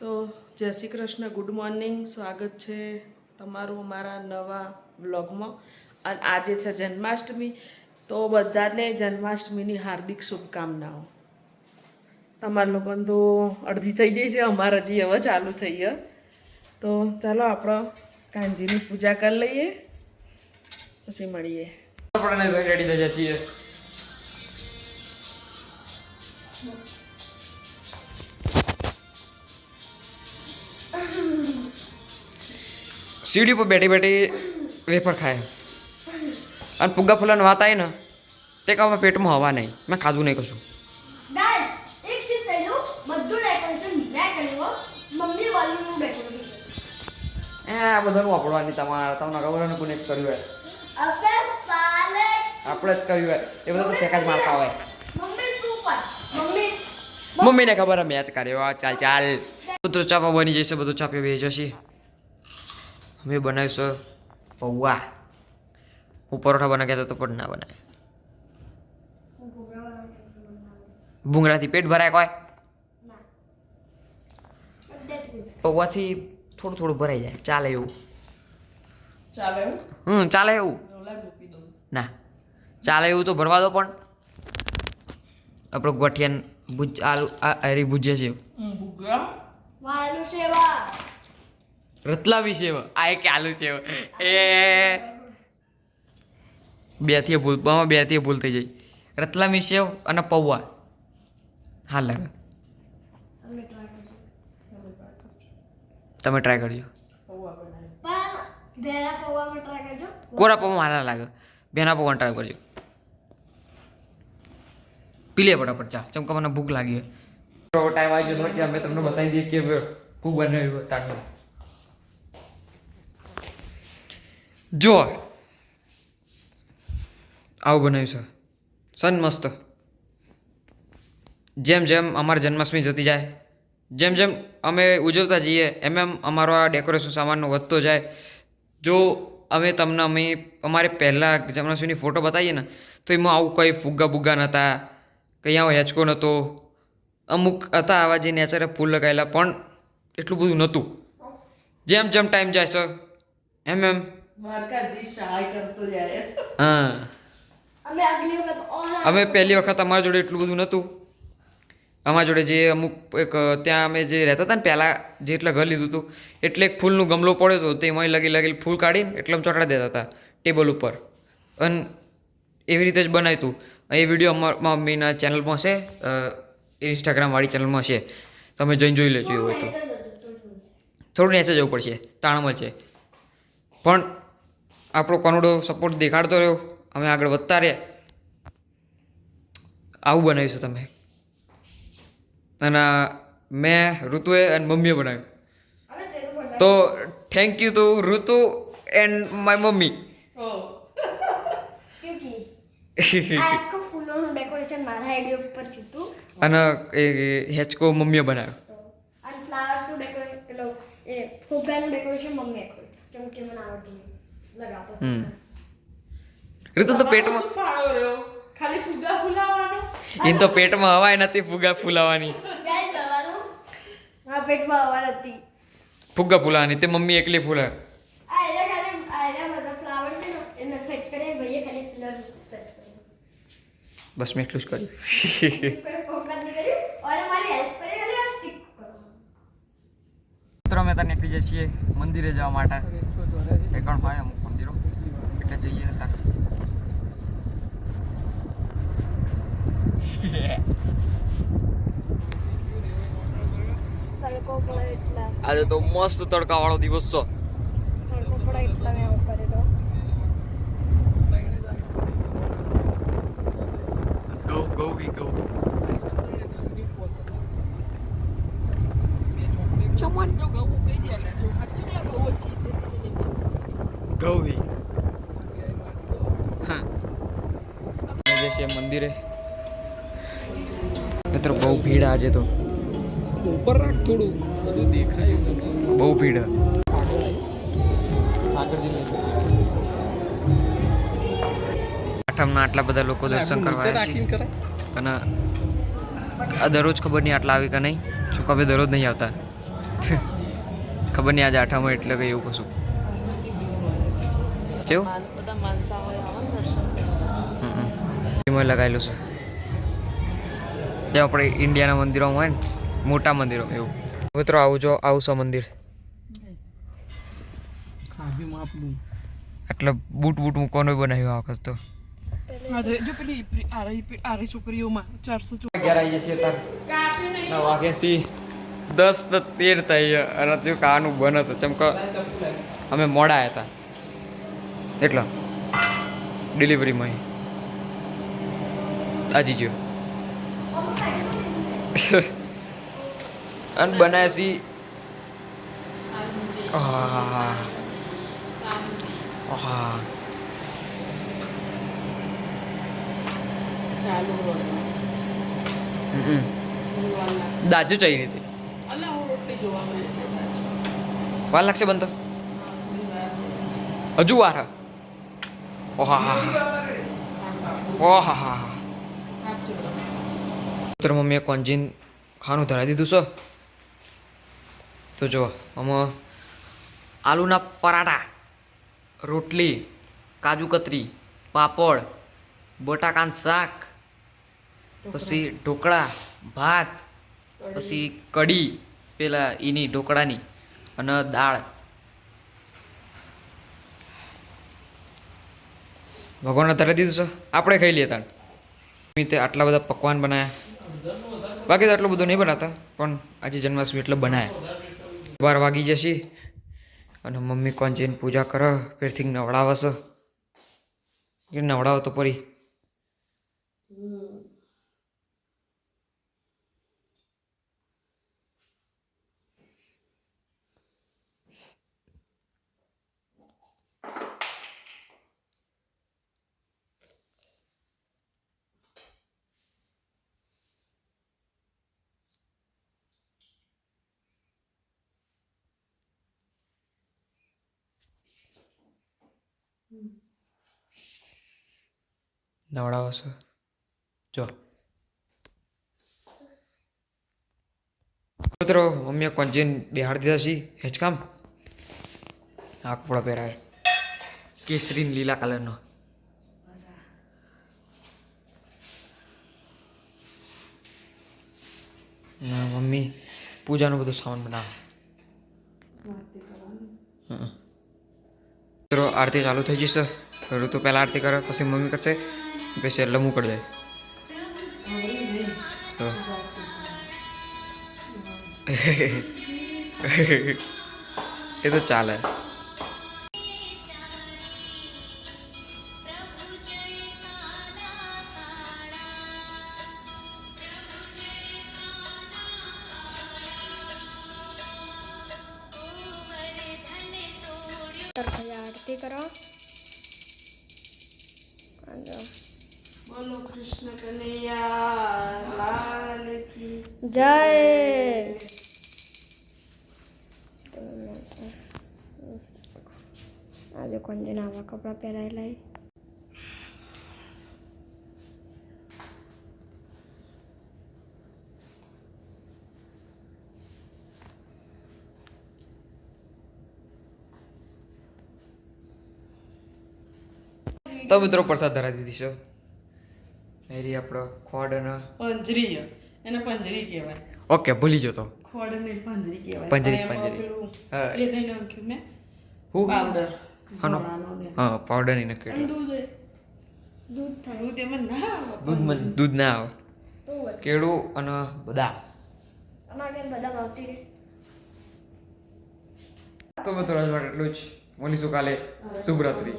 તો જય Shri Krishna, good morning. સ્વાગત છે તમારું અમારા નવા વ્લોગમાં. અને આજે છે જન્માષ્ટમી, તો બધાને જન્માષ્ટમીની હાર્દિક શુભકામનાઓ. તમારા લોકોને તો અડધી થઈ ગઈ છે, અમારે હજી હવે ચાલુ થઈ ગયો તો ચાલો આપણે કાંજીની પૂજા કરી લઈએ, પછી મળીએ. આપણે રેડી થઈ જઈએ સીડી પર બેઠી બેઠી વેફર ખાય. અને પુગ્ગા ફૂલાની વાત આવી ને તે કામ પેટમાં હવા નહીં. મેં ખાધું નહીં કશું. આ બધાનું વાપરવાની તમારે તમને ખબર ને કોને કર્યું હોય. આપણે જ કર્યું હોય. એ બધા તો ફેંકા જ મારતા હોય. Mummy proof mummy. મમ્મીને ખબર મેચ કર્યો. ચાલ ચાલ. બધું ચાપા બની જશે બધું ચાપે બે જશે. અમે છે પૌવા. હું પરોઠા બના કહેતો તો પણ ના બનાવે. ભૂંગળાથી પેટ ભરાય કોઈ? પૌવાથી થોડું થોડું ભરાઈ જાય. ચાલે એવું. ચાલે એવું? હમ ચાલે એવું. ના. ચાલે એવું તો ભરવા દો પણ. આપણો ગોઠિયાન ભૂજ આલુ આ હરી ભૂજ્યા છે. રતલામી સેવ. આ એક આલુ સેવ. એ બેથી ભૂલ આમાં બેથી ભૂલ થઈ જાય. રતલામી સેવ અને પૌવા. હા લાગે તમે ટ્રાય કરજો. કોરા પૌવા મારા લાગે. બેના પૌવા ટ્રાય કરજો. પી લે ફટાફટ ચા ચમકા મને ભૂખ લાગી ટાઈમ આવી ગયો અમે તમને બતાવી દઈએ કે ભૂખ બનાવ્યું તાટનું જો. આવું બનાવ્યું છે. સન મસ્ત. જેમ જેમ અમારી જન્માષ્ટમી જતી જાય, જેમ જેમ અમે ઉજવતા જઈએ, એમ એમ અમારો આ ડેકોરેશન સામાનનો વધતો જાય. જો અમે તમને, અમે અમારે પહેલાં જન્માષ્ટમીની ફોટો બતાવીએ ને, તો એમાં આવું કંઈ ફુગ્ગા બુગ્ગા નહોતા, કંઈ આવો હેચકો નહોતો. અમુક હતા આવા જે નેચરે ફૂલ લગાવેલા પણ એટલું બધું નહોતું. જેમ જેમ ટાઈમ જાય છે, એમ એમ હા. અમે આગલી વખત ઓર અમે પહેલી વખત અમારા જોડે એટલું બધું નહોતું. અમારા જોડે જે અમુક એક ત્યાં અમે જે રહેતા હતા ને પહેલાં જે એટલે ઘર લીધું હતું એટલે એક ફૂલનું ગમલો પડ્યો હતો તેમાં લગી લગી ફૂલ કાઢીને એટલે અમે ચોટાડી દેતા હતા ટેબલ ઉપર. અને એવી રીતે જ બનાવ્યું હતું. એ વીડિયો અમારા મમ્મીના ચેનલમાં છે ઇન્સ્ટાગ્રામવાળી ચેનલમાં છે તમે જઈને જોઈ લેજો એવું હોય તો. થોડું નેચે જવું પડશે તાણમાં છે. પણ આપણો કોનુડો સપોર્ટ દેખાડતો રહ્યો. અમે આગળ વધતા રહ્યા. આવું બનાવીશું તમે. અને મેં ઋતુએ અને મમ્મીએ બનાવ્યું. બનાવ્યું. તો thank you to Ritu and my mummy. થયું અને એ હેચકો મમ્મીએ બનાવ્યો. અને ફ્લાવર્સનું ડેકોરેશન ફુગ્ગાનું ડેકોરેશન મમ્મીએ કર્યું. કેમ કે મને આવડતું હમ. ઋતુ તો પેટમાં ખાલી ફુગા ફુલાવાનો એને તો પેટમાં હવાય નથી ફુગા ફૂલાવાની. આ પેટમાં ફુગ્ગા ફૂલાવાની તે મમ્મી એકલી ફૂલાવે. આ એના ખાલી આ એના બધા ફ્લાવર છે ને એને સેટ કરે ભાઈએ ખાલી કલર સેટ કર્યો બસ મેં એટલું જ કર્યું. મિત્રો અમે ત્યાં નીકળી જઈએ છીએ મંદિરે જવા માટે. એ પણ અમુક? જઈએ હતા તડકો આજે તો મસ્ત તડકાવાળો દિવસ છે તડકો પડે એટલા મેં છે મંદિરે. મિત્રો બહુ ભીડ આજે તો. ઉપર રાખ થોડું. બધું દેખાય. બહુ ભીડ. આઠમના આટલા બધા લોકો દર્શન કરવા આવ્યા છે અને આ દરરોજ ખબર નહીં આટલા આવી કે નહીં. શું કે હવે દરરોજ નહીં આવતા. ખબર નહીં આજે આઠામાં એટલે કંઈ એવું કશું. કેવું? એમાં લગાવેલું છે. જે આપણે ઇન્ડિયાના મંદિરોમાં હોય ને મોટા મંદિરો એવું. મિત્રો આવું જો આવું છે મંદિર. એટલે બૂટ બૂટ મૂકવાનું બનાવ્યું આ વખત તો. પેલી પ્રી- આરી છોકરીઓમાં ચારસો અગિયાર આવી જશે નવ વાગ્યા સી દસ તેર થઈ અને જો ખાવાનું બને છે ચમક અમે મોડા આવ્યા હતા. એટલા. ડિલિવરીમાં આજી ગયો અને બનાવ્યા સી આહ. આહ. ચાલુ હોય હમ. દાજુ ચાઈ રીતે અલા હું રોટલી જોવા મળે છે દાજુ. વાર લાગશે બનતો થોડી વાર હજુ વાર હા ઓહા હા ઓહા હા શાક જોવા મિત્ર મમ્મીએ કોંજીન ખાવાનું ધરાવી દીધું છે? તો જો, આમાં આલુના પરાઠા, રોટલી, કાજુ કતરી, પાપડ, બટાકાનું શાક, પછી ઢોકળા, ભાત, પછી કઢી, પેલા એની ઢોકળાની અને દાળ. ભગવાનને ધરાવી દીધું છે? આપણે ખાઈ લઈએ તાણ. તે આટલા બધા પકવાન બનાવ્યા બાકી તો આટલું બધું નહીં બનાવતા પણ આજે જન્માષ્ટમી એટલે બનાવ્યા બાર વાગી જશે અને મમ્મી કોણ જઈને પૂજા કરો, ફેરથી નવડાવશો. એ નવડાવો તો પરી. નવડાવો છે. જો. મિત્રો મમ્મીએ કોણ જઈને બિહાડી દીધા હેચ હેચકામ આ કપડા પહેરાય કેસરી ને લીલા કલરનો. મમ્મી પૂજાનો બધો સામાન બનાવે. હં. મિત્રો, આરતી ચાલુ થઈ જશે. ઋતુ પહેલાં આરતી કરે, પછી મમ્મી કરશે. પછી એટલે હું કરી જાય એ તો ચાલે. આરતી કરો. બોલો કૃષ્ણ કનૈયા લાલ કી જય. આજે કોણ આવા કપડાં પહેરાયેલા તો મિત્રો પ્રસાદ ધરાવી દીધી છે મેરી આપણો ખોડ અને પંજરી એને પંજરી કહેવાય. ઓકે ભૂલી જતો તો. ખોડ ને પંજરી કહેવાય. પંજરી, પંજરી. હા. એ નહીં નાખ્યું મેં? હું? પાવડર. હાનો? હા પાવડર નહીં નાખ્યું દૂધ દૂધ થાય. દૂધ એમાં ના આવે. દૂધ મને દૂધ ના આવે. તો કેળું અને બદામ. અમારે બદામ બધા આવતી તો મિત્રો આજ માટે એટલું જ. મળીશું કાલે. શુભરાત્રી.